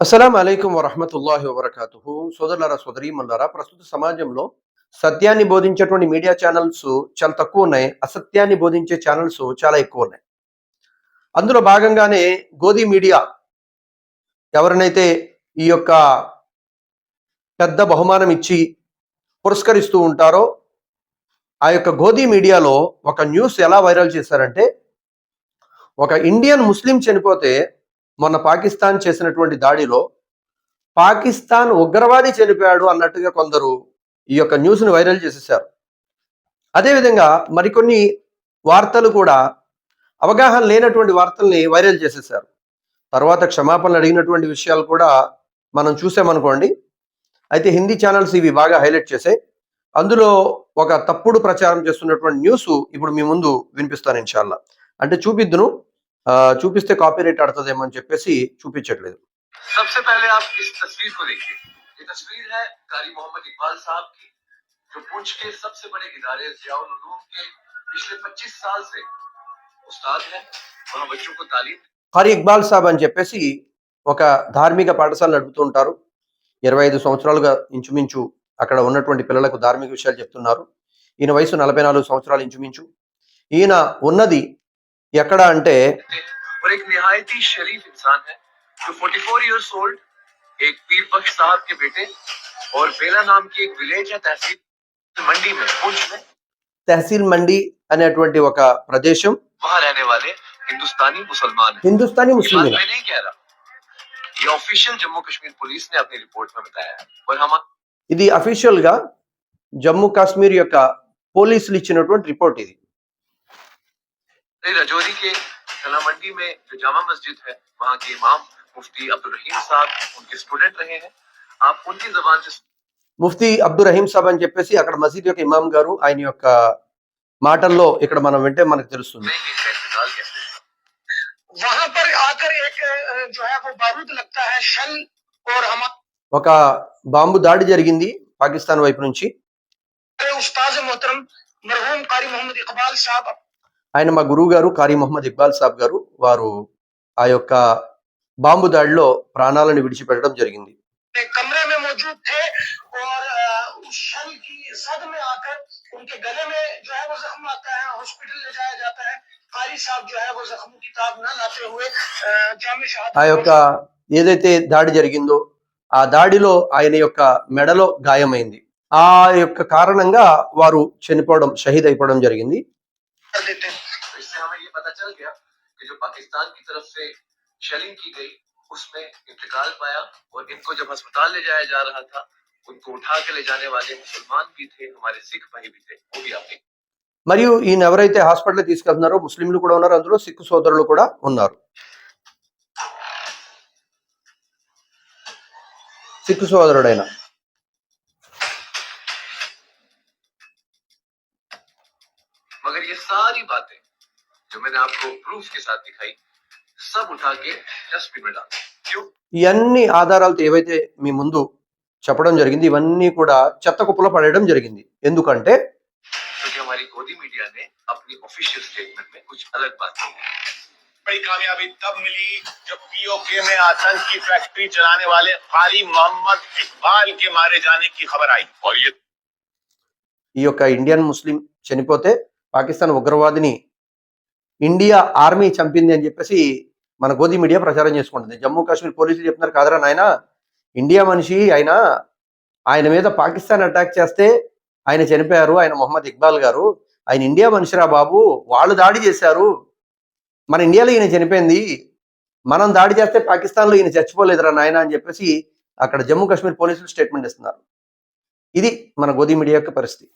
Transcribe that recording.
అస్సలం అయికం వరహమతుల్లాహి వబర్కాతుహు. సోదరులారా సోదరీమల్లారా ప్రస్తుత సమాజంలో సత్యాన్ని బోధించేటువంటి మీడియా ఛానల్స్ చాలా తక్కువ ఉన్నాయి. అసత్యాన్ని బోధించే ఛానల్స్ చాలా ఎక్కువ ఉన్నాయి. అందులో భాగంగానే గోధి మీడియా ఎవరినైతే ఈ యొక్క పెద్ద బహుమానం ఇచ్చి పురస్కరిస్తూ ఉంటారో ఆ యొక్క గోధి మీడియాలో ఒక న్యూస్ ఎలా వైరల్ చేశారంటే ఒక ఇండియన్ ముస్లిం చనిపోతే మొన్న పాకిస్తాన్ చేసినటువంటి దాడిలో పాకిస్తాన్ ఉగ్రవాది చనిపోయాడు అన్నట్టుగా కొందరు ఈ యొక్క న్యూస్ను వైరల్ చేసేసారు అదేవిధంగా మరికొన్ని వార్తలు కూడా అవగాహన లేనటువంటి వార్తల్ని వైరల్ చేసేసారు తర్వాత క్షమాపణలు అడిగినటువంటి విషయాలు కూడా మనం చూసామనుకోండి. అయితే హిందీ ఛానల్స్ ఇవి బాగా హైలైట్ చేసాయి. అందులో ఒక తప్పుడు ప్రచారం చేస్తున్నటువంటి న్యూస్ ఇప్పుడు మీ ముందు వినిపిస్తాను ఇన్షాల్లా. అంటే చూపిద్దును. చూపిస్తే కాపీ రైట్ ఆడుతుందేమో అని చెప్పేసి చూపించట్లేదు सबसे पहले आप इस तस्वीर को देखिए ये तस्वीर है कारी मोहम्मद इकबाल साहब की जो पुंछ के सबसे बड़े इदारे जियाउल उलूम के पिछले 25 साल से उस्ताद हैं वहाँ बच्चों को तालीम హరి ఇక్బాల్ సాబ్ అని చెప్పేసి ఒక ధార్మిక పాఠశాల నడుపుతూ ఉంటారు ఇరవై ఐదు సంవత్సరాలుగా ఇంచుమించు అక్కడ ఉన్నటువంటి పిల్లలకు ధార్మిక విషయాలు చెప్తున్నారు ఈయన వయసు నలభై నాలుగు సంవత్సరాలు ఇంచుమించు ఈయన ఉన్నది ఎక్కడ అంటే देते हैं और एक निहायती शरीफ इंसान है जो 44 इयर्स ओल्ड एक पीर बख्श साहब के बेटे और बेला नाम की एक विलेज है तहसील मंडी में पुंछ में తహసీల్ మండి అనేటువంటి ఒక ప్రదేశం वहाँ रहने वाले हिंदुस्तानी मुसलमान हैं హిందుస్థానీ ये बात ముస్లిం मैं नहीं कह रहा ये ऑफिशियल जम्मू कश्मीर पुलिस ने अपनी रिपोर्ट में बताया है और हम ఇది అఫీషియల్ గా జమ్మూ కాశ్మీర్ యొక్క పోలీసులు ఇచ్చినటువంటి రిపోర్ట్ ఇది रजौरी के कला मंडी में जो जामा मस्जिद है वहाँ के इमाम मुफ्ती अब्दुल रहीम साहब उनके स्टूडेंट रहे हैं आप उनकी जबान से ముఫ్తీ అబ్దుల్ రహీం సాబ్ అని చెప్పేసి అక్కడ మసీద్ యొక్క ఇమాం గారు ఆయన యొక్క మాటల్లో ఇక్కడ మనం వింటే మనకు తెలుస్తుంది सुनेंगे इनका इंतकाल कैसे हुआ। वहां पर आकर एक अ, जो है वो बारूद लगता है शल और हमारे ఒక బాంబు దాడి జరిగింది పాకిస్తాన్ వైపు నుంచి उस्ताद मोहतरम मरहूम कारी मोहम्मद इकबाल साहब ఆయన మా గురువు గారు కారీ మొహమ్మద్ ఇక్బాల్ సాబ్ గారు వారు ఆ యొక్క బాంబు దాడిలో ప్రాణాలను విడిచిపెట్టడం జరిగింది अपने कमरे में मौजूद थे और अ, उस शल की जद में आकर उनके गले में जो है वो जख्म आता है हॉस्पिटल ले जाया जाता है कारी साहब जो है वो जख्मों की ताब न लाते हुए अ, जामे ఆ शहादत యొక్క ఏదైతే దాడి జరిగిందో ఆ దాడిలో ఆయన యొక్క మెడలో గాయమైంది ఆ యొక్క కారణంగా వారు చనిపోవడం షహీద్ అయిపోవడం జరిగింది पता चल गया कि जो पाकिस्तान की तरफ से शेलिंग की गई उसमें इंतकाल पाया और इनको जब अस्पताल ले जाया जा रहा था उनको उठा के ले जाने वाले मुसलमान भी थे हमारे सिख भाई भी थे वो भी आपने మరియు ఈయన ఎవరైతే హాస్పిటల్ తీసుకెళ్తున్నారో ముస్లింలు కూడా ఉన్నారు అందులో సిక్కు సోదరులు కూడా ఉన్నారు సిక్కు సోదరుడైన मगर ये सारी बातें जो मैंने आपको प्रूफ के साथ दिखाई सब उठा के डस्टबिन में डाल क्यों ఇవన్నీ ఆధారాలతో ఏవైతే మీ ముందు చెప్పడం జరిగింది ఇవన్నీ కూడా చెత్త కుప్పలో పడేయడం జరిగింది ఎందుకంటే क्योंकि हमारी गोदी मीडिया ने अपनी ऑफिशियल स्टेटमेंट में कुछ अलग बात की है बड़ी कामयाबी तब मिली जब पीओके में आतंक की फैक्ट्री चलाने वाले कारी मोहम्मद इकबाल के मारे जाने की खबर आई और ये ఈ యొక్క ఇండియన్ ముస్లిం చనిపోతే పాకిస్తాన్ ఉగ్రవాదిని ఇండియా ఆర్మీ చంపింది అని చెప్పేసి మన గోధి మీడియా ప్రచారం చేసుకుంటుంది. జమ్మూ కాశ్మీర్ పోలీసులు చెప్తున్నారు కాదరా నాయన ఇండియా మనిషి ఆయన ఆయన మీద పాకిస్తాన్ అటాక్ చేస్తే ఆయన చనిపోయారు ఆయన మొహమ్మద్ ఇక్బాల్ గారు. ఆయన ఇండియా మనిషిరా బాబు వాళ్ళు దాడి చేశారు. మన ఇండియాలో ఈయన చనిపోయింది. మనం దాడి చేస్తే పాకిస్తాన్లో ఈయన చచ్చిపోలేదురా నాయన అని చెప్పేసి అక్కడ జమ్మూ కాశ్మీర్ పోలీసులు స్టేట్మెంట్ ఇస్తున్నారు. ఇది మన గోధి మీడియా యొక్క పరిస్థితి.